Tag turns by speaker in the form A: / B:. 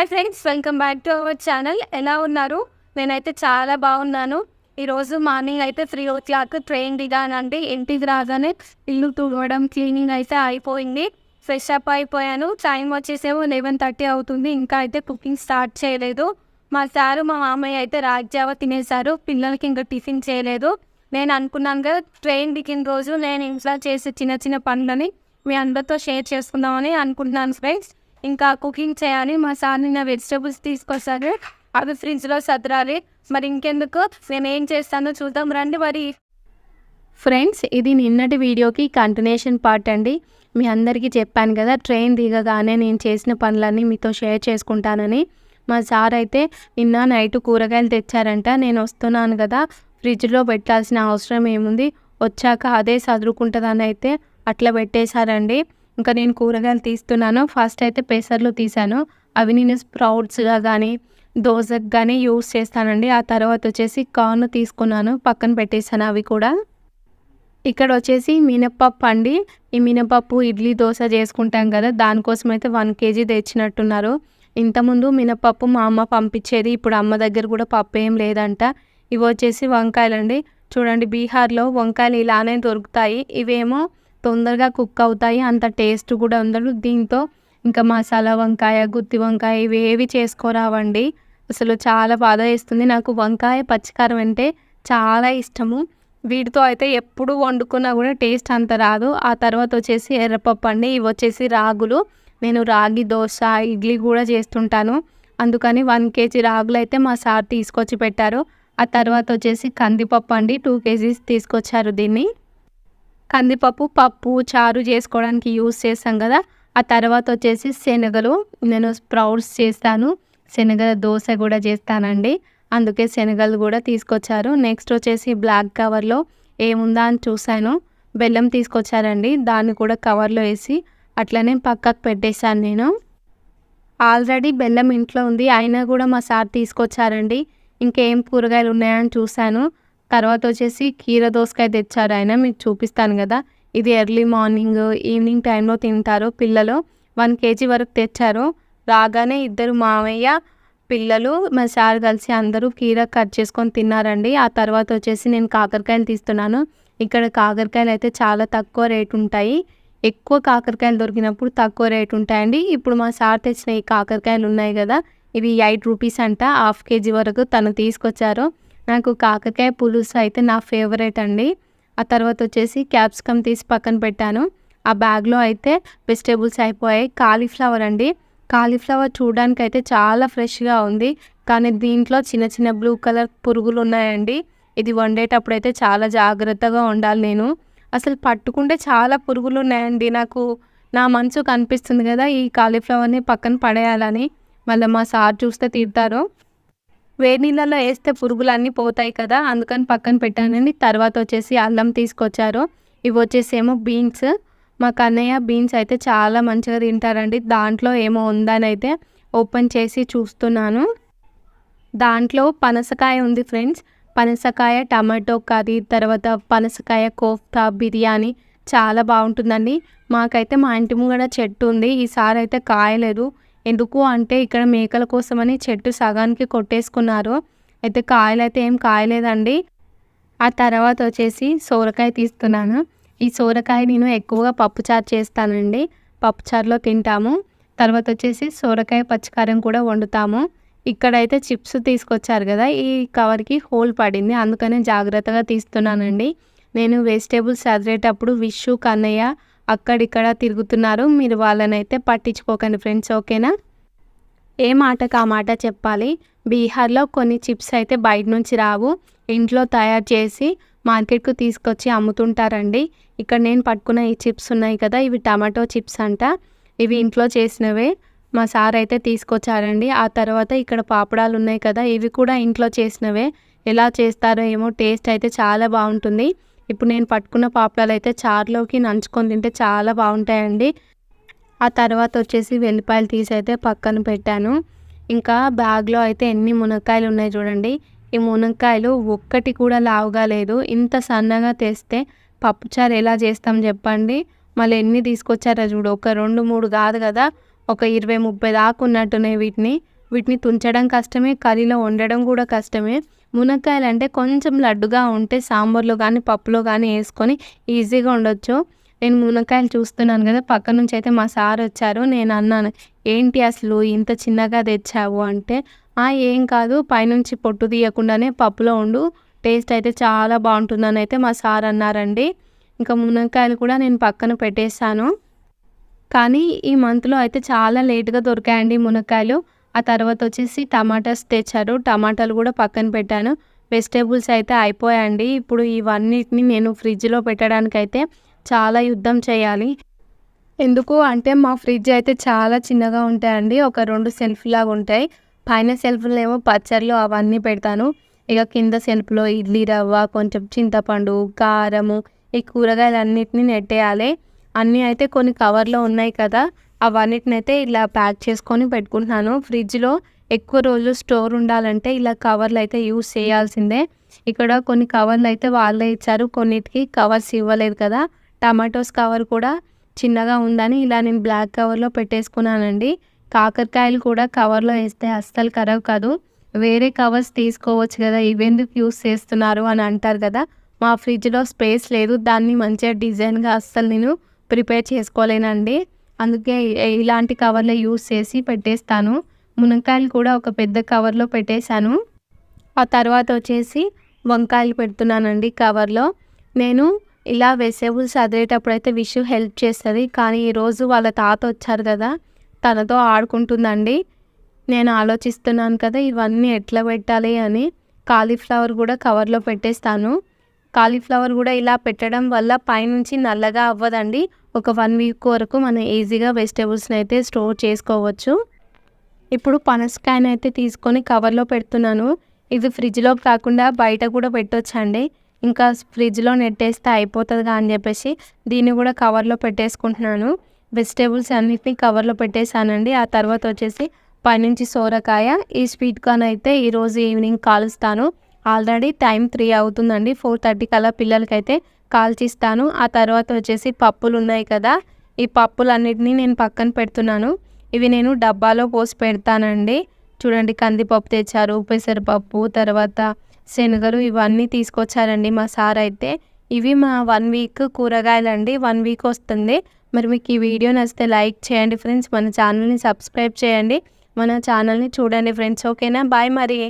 A: Hi friends welcome back to our channel. ఎలా ఉన్నారు? నేనైతే చాలా బాగున్నాను. ఈరోజు మార్నింగ్ అయితే త్రీ ఓ క్లాక్ ట్రైన్ దిగానండి. ఇంటికి రాగానే ఇల్లు తుడవడం క్లీనింగ్ అయితే అయిపోయింది. ఫ్రెష్ అప్ అయిపోయాను. టైం వచ్చేసేమో లెవెన్ థర్టీ అవుతుంది. ఇంకా అయితే కుకింగ్ స్టార్ట్ చేయలేదు. మా సారు మా మామయ్య అయితే రాజ్యావ తినేశారు. పిల్లలకి ఇంకా టిఫిన్ చేయలేదు. నేను అనుకున్నాను కదా ట్రైన్ దిగిన రోజు నేను ఇంట్లో చేసే చిన్న చిన్న పనులని మీ అందరితో షేర్ చేసుకుందామని అనుకుంటున్నాను ఫ్రెండ్స్. ఇంకా కుకింగ్ చేయాలి మా సార్ నిన్న వెజిటేబుల్స్ తీసుకొస్తారు. అవి ఫ్రిడ్జ్లో సదరాలి. మరి ఇంకెందుకు? నేను ఏం చేస్తానో చూద్దాం రండి మరి. ఫ్రెండ్స్ ఇది నిన్నటి వీడియోకి కంటిన్యూషన్ పార్ట్ అండి. మీ అందరికీ చెప్పాను కదా ట్రైన్ దిగగానే నేను చేసిన పనులన్నీ మీతో షేర్ చేసుకుంటానని. మా సార్ అయితే నిన్న నైట్ కూరగాయలు తెచ్చారంట నేను వస్తున్నాను కదా ఫ్రిడ్జ్లో పెట్టాల్సిన అవసరం ఏముంది? వచ్చాక అదే చదువుకుంటుందని అయితే అట్లా పెట్టేశారండి. ఇంకా నేను కూరగాయలు తీస్తున్నాను. ఫస్ట్ అయితే పెసర్లు తీసాను అవి నేను స్ప్రౌట్స్గా కానీ దోశకు కానీ యూస్ చేస్తానండి. ఆ తర్వాత వచ్చేసి కార్న్ తీసుకున్నాను. పక్కన పెట్టేశాను అవి కూడా. ఇక్కడ వచ్చేసి మినపప్పు అండి. ఈ మినపప్పు ఇడ్లీ దోశ చేసుకుంటాం కదా దానికోసం అయితే వన్ కేజీ తెచ్చినట్టున్నారు. ఇంతకుముందు మినపప్పు మా అమ్మ పంపించేది. ఇప్పుడు అమ్మ దగ్గర కూడా పప్పు ఏం లేదంట. ఇవి వచ్చేసి వంకాయలండి. చూడండి బీహార్లో వంకాయలు ఇలానే దొరుకుతాయి. ఇవేమో తొందరగా కుక్ అవుతాయి. అంత టేస్ట్ కూడా ఉండదు. దీంతో ఇంకా మసాలా వంకాయ గుత్తి వంకాయ ఇవి ఏవి చేసుకోరావండి. అసలు చాలా బాధ వేస్తుంది. నాకు వంకాయ పచ్చికారం అంటే చాలా ఇష్టము. వీటితో అయితే ఎప్పుడు వండుకున్నా కూడా టేస్ట్ అంత రాదు. ఆ తర్వాత వచ్చేసి ఎర్రపప్పు అండి. ఇవి వచ్చేసి రాగులు. నేను రాగి దోశ ఇడ్లీ కూడా చేస్తుంటాను. అందుకని వన్ కేజీ రాగులు అయితే మా సార్ తీసుకొచ్చి పెట్టారు. ఆ తర్వాత వచ్చేసి కందిపప్పు అండి. టూ కేజీస్ తీసుకొచ్చారు దీన్ని. కందిపప్పు పప్పు చారు చేసుకోవడానికి యూస్ చేస్తాం కదా. ఆ తర్వాత వచ్చేసి శనగలు. నేను స్ప్రౌట్స్ చేస్తాను. శనగల దోశ కూడా చేస్తానండి. అందుకే శనగలు కూడా తీసుకొచ్చారు. నెక్స్ట్ వచ్చేసి బ్లాక్ కవర్లో ఏముందా అని చూశాను. బెల్లం తీసుకొచ్చారండి. దాన్ని కూడా కవర్లో వేసి అట్లనే పక్కకు పెట్టేశాను నేను. ఆల్రెడీ బెల్లం ఇంట్లో ఉంది. అయినా కూడా మా సార్ తీసుకొచ్చారండి. ఇంకేం కూరగాయలు ఉన్నాయని చూశాను. తర్వాత వచ్చేసి కీర దోసకాయ తెచ్చారు ఆయన మీకు చూపిస్తాను కదా. ఇది ఎర్లీ మార్నింగ్ ఈవినింగ్ టైంలో తింటారు పిల్లలు. వన్ కేజీ వరకు తెచ్చారు. రాగానే ఇద్దరు మామయ్య పిల్లలు మా సార్ కలిసి అందరూ కీర కట్ చేసుకొని తిన్నారండి. ఆ తర్వాత వచ్చేసి నేను కాకరకాయలు తీస్తున్నాను. ఇక్కడ కాకరకాయలు అయితే చాలా తక్కువ రేటు ఉంటాయి. ఎక్కువ కాకరకాయలు దొరికినప్పుడు తక్కువ రేటు ఉంటాయండి. ఇప్పుడు మా సార్ తెచ్చిన ఈ కాకరకాయలు ఉన్నాయి కదా ఇవి ఎయిట్ రూపీస్ అంట. హాఫ్ కేజీ వరకు తను తీసుకొచ్చారు. నాకు కాకరకాయ పులుసు అయితే నా ఫేవరెట్ అండి. ఆ తర్వాత వచ్చేసి క్యాప్సికమ్ తీసి పక్కన పెట్టాను. ఆ బ్యాగ్లో అయితే వెజిటేబుల్స్ అయిపోయాయి. కాలీఫ్లవర్ అండి. కాలీఫ్లవర్ చూడడానికి అయితే చాలా ఫ్రెష్గా ఉంది. కానీ దీంట్లో చిన్న చిన్న బ్లూ కలర్ పురుగులు ఉన్నాయండి. ఇది వండేటప్పుడు అయితే చాలా జాగ్రత్తగా ఉండాలి నేను. అసలు పట్టుకుంటే చాలా పురుగులు ఉన్నాయండి. నాకు నా మనసు కనిపిస్తుంది కదా ఈ కాలీఫ్లవర్ని పక్కన పడేయాలని. మళ్ళీ మా సార్ చూస్తే తిడతారు. వేడి నీళ్ళలో వేస్తే పురుగులు అన్నీ పోతాయి కదా అందుకని పక్కన పెట్టానండి. తర్వాత వచ్చేసి అల్లం తీసుకొచ్చారు. ఇవి వచ్చేసి ఏమో బీన్స్. మా కన్నయ్య బీన్స్ అయితే చాలా మంచిగా తింటారండి. దాంట్లో ఏమో ఉందని అయితే ఓపెన్ చేసి చూస్తున్నాను. దాంట్లో పనసకాయ ఉంది ఫ్రెండ్స్. పనసకాయ టమాటో కర్రీ తర్వాత పనసకాయ కోఫ్తా బిర్యానీ చాలా బాగుంటుందండి. మాకైతే మా ఇంటి ముంగడ చెట్టు ఉంది. ఈసారి అయితే కాయలేదు. ఎందుకు అంటే ఇక్కడ మేకల కోసమని చెట్టు సగానికి కొట్టేసుకున్నారు. అయితే కాయలు అయితే ఏం కాయలేదండి. ఆ తర్వాత వచ్చేసి సోరకాయ తీస్తున్నాను. ఈ సోరకాయ నేను ఎక్కువగా పప్పుచారు చేస్తానండి. పప్పుచారులో తింటాము. తర్వాత వచ్చేసి సోరకాయ పచ్చికారం కూడా వండుతాము. ఇక్కడైతే చిప్స్ తీసుకొచ్చారు కదా ఈ కవర్కి హోల్ పడింది. అందుకనే జాగ్రత్తగా తీస్తున్నానండి. నేను వెజిటేబుల్స్ చదివేటప్పుడు విషు కన్నయ్య అక్కడిక్కడ తిరుగుతున్నారు. మీరు వాళ్ళనైతే పట్టించుకోకండి ఫ్రెండ్స్ ఓకేనా? ఏ మాటకు ఆ మాట చెప్పాలి? బీహార్లో కొన్ని చిప్స్ అయితే బయట నుంచి రావు. ఇంట్లో తయారు చేసి మార్కెట్కు తీసుకొచ్చి అమ్ముతుంటారండి. ఇక్కడ నేను పట్టుకున్న ఈ చిప్స్ ఉన్నాయి కదా ఇవి టమాటో చిప్స్ అంట. ఇవి ఇంట్లో చేసినవే. మా సార్ అయితే తీసుకొచ్చారండి. ఆ తర్వాత ఇక్కడ పాపడాలు ఉన్నాయి కదా ఇవి కూడా ఇంట్లో చేసినవే. ఎలా చేస్తారో ఏమో టేస్ట్ అయితే చాలా బాగుంటుంది. ఇప్పుడు నేను పట్టుకున్న పాపడాలు అయితే చారులోకి నంచుకొని తింటే చాలా బాగుంటాయండి. ఆ తర్వాత వచ్చేసి వెల్లిపాయలు తీసి అయితే పక్కన పెట్టాను. ఇంకా బ్యాగ్లో అయితే ఎన్ని మునక్కాయలు ఉన్నాయి చూడండి. ఈ మునక్కాయలు ఒక్కటి కూడా లావుగా లేదు. ఇంత సన్నగా తెస్తే పప్పుచారు ఎలా చేస్తాం చెప్పండి. మళ్ళీ ఎన్ని తీసుకొచ్చారో చూడు. ఒక రెండు మూడు కాదు కదా. ఒక ఇరవై ముప్పై దాకా ఉన్నట్టున్నాయి వీటిని. వీటిని తుంచడం కష్టమే కర్రీలో వండడం కూడా కష్టమే. మునక్కాయలు అంటే కొంచెం లడ్డుగా ఉంటే సాంబార్లో కానీ పప్పులో కానీ వేసుకొని ఈజీగా ఉండొచ్చు. నేను మునక్కాయలు చూస్తున్నాను కదా పక్క నుంచి అయితే మా సార్ వచ్చారు. నేను అన్నాను ఏంటి అసలు ఇంత చిన్నగా తెచ్చావు? అంటే "ఆ, ఏం కాదు పైనుంచి పొట్టు తీయకుండానే పప్పులో ఉండు టేస్ట్ అయితే చాలా బాగుంటుందని అయితే మా సార్ అన్నారండి. ఇంకా మునక్కాయలు కూడా నేను పక్కన పెట్టేశాను. కానీ ఈ మంత్లో అయితే చాలా లేట్గా దొరికాయండి మునక్కాయలు. ఆ తర్వాత వచ్చేసి టమాటాస్ తెచ్చారు. టమాటాలు కూడా పక్కన పెట్టాను. వెజిటేబుల్స్ అయితే అయిపోయాయండి. ఇప్పుడు ఇవన్నిటిని నేను ఫ్రిడ్జ్లో పెట్టడానికైతే చాలా యుద్ధం చేయాలి. ఎందుకు అంటే మా ఫ్రిడ్జ్ అయితే చాలా చిన్నగా ఉంటాయండి. ఒక రెండు సెల్ఫ్ లాగా ఉంటాయి. పైన సెల్ఫ్లో ఏమో పచ్చళ్ళు అవన్నీ పెడతాను. ఇక కింద సెల్ఫ్లో ఇడ్లీ రవ్వ కొంచెం చింతపండు కారము ఈ కూరగాయలన్నిటిని నెట్టేయాలి. అన్నీ అయితే కొన్ని కవర్లో ఉన్నాయి కదా. అవన్నిటిని అయితే ఇలా ప్యాక్ చేసుకొని పెట్టుకుంటున్నాను. ఫ్రిడ్జ్లో ఎక్కువ రోజులు స్టోర్ ఉండాలంటే ఇలా కవర్లు అయితే యూస్ చేయాల్సిందే. ఇక్కడ కొన్ని కవర్లు అయితే వాళ్ళే ఇచ్చారు. కొన్నిటికి కవర్స్ ఇవ్వలేదు కదా. టమాటోస్ కవర్ కూడా చిన్నగా ఉందని ఇలా నేను బ్లాక్ కవర్లో పెట్టేసుకున్నానండి. కాకరకాయలు కూడా కవర్లో వేస్తే అస్సలు ఖరాబ్ కాదు. వేరే కవర్స్ తీసుకోవచ్చు కదా. ఇవెందుకు యూస్ చేస్తున్నారు అని అంటారు కదా. మా ఫ్రిడ్జ్లో స్పేస్ లేదు. దాన్ని మంచిగా డిజైన్గా అస్సలు నేను ప్రిపేర్ చేసుకోలేనండి. అందుకే ఇలాంటి కవర్లో యూస్ చేసి పెట్టేస్తాను. మునక్కాయలు కూడా ఒక పెద్ద కవర్లో పెట్టేశాను. ఆ తర్వాత వచ్చేసి వంకాయలు పెడుతున్నానండి కవర్లో. నేను ఇలా వెజిటేబుల్స్ చదివేటప్పుడు అయితే విషు హెల్ప్ చేస్తుంది కానీ ఈరోజు వాళ్ళ తాత వచ్చారు కదా తనతో ఆడుకుంటుందండి. నేను ఆలోచిస్తున్నాను కదా ఇవన్నీ ఎట్లా పెట్టాలి అని. కాలీఫ్లవర్ కూడా కవర్లో పెట్టేస్తాను. కాలీఫ్లవర్ కూడా ఇలా పెట్టడం వల్ల పైనుంచి నల్లగా అవ్వదండి. ఒక వన్ వీక్ వరకు మనం ఈజీగా వెజిటేబుల్స్ని అయితే స్టోర్ చేసుకోవచ్చు. ఇప్పుడు పనసకాయని అయితే తీసుకొని కవర్లో పెడుతున్నాను. ఇది ఫ్రిడ్జ్లో కాకుండా బయట కూడా పెట్టొచ్చండి. ఇంకా ఫ్రిడ్జ్లో నెట్టేస్తే అయిపోతుందిగా అని చెప్పేసి దీన్ని కూడా కవర్లో పెట్టేసుకుంటున్నాను. వెజిటేబుల్స్ అన్నిటిని కవర్లో పెట్టేశానండి. ఆ తర్వాత వచ్చేసి పైనుంచి సోరకాయ ఈ స్వీట్ కార్న్ అయితే ఈరోజు ఈవినింగ్ కాలుస్తాను. ఆల్రెడీ టైం త్రీ అవుతుందండి. ఫోర్ థర్టీ కల్లా పిల్లలకైతే కాల్చిస్తాను ఆ తర్వాత వచ్చేసి పప్పులు ఉన్నాయి కదా ఈ పప్పులన్నిటినీ నేను పక్కన పెడుతున్నాను. ఇవి నేను డబ్బాలో పోసి పెడతానండి. చూడండి కందిపప్పు తెచ్చారు పెసరపప్పు తర్వాత శనగలు ఇవన్నీ తీసుకొచ్చారండి మా సార్ అయితే. ఇవి మా వన్ వీక్ కూరగాయలండి వన్ వీక్ వస్తుంది. మరి మీకు ఈ వీడియో నచ్చితే లైక్ చేయండి ఫ్రెండ్స్. మన ఛానల్ని సబ్స్క్రైబ్ చేయండి. మన ఛానల్ని చూడండి ఫ్రెండ్స్. ఓకేనా? బాయ్ మరి.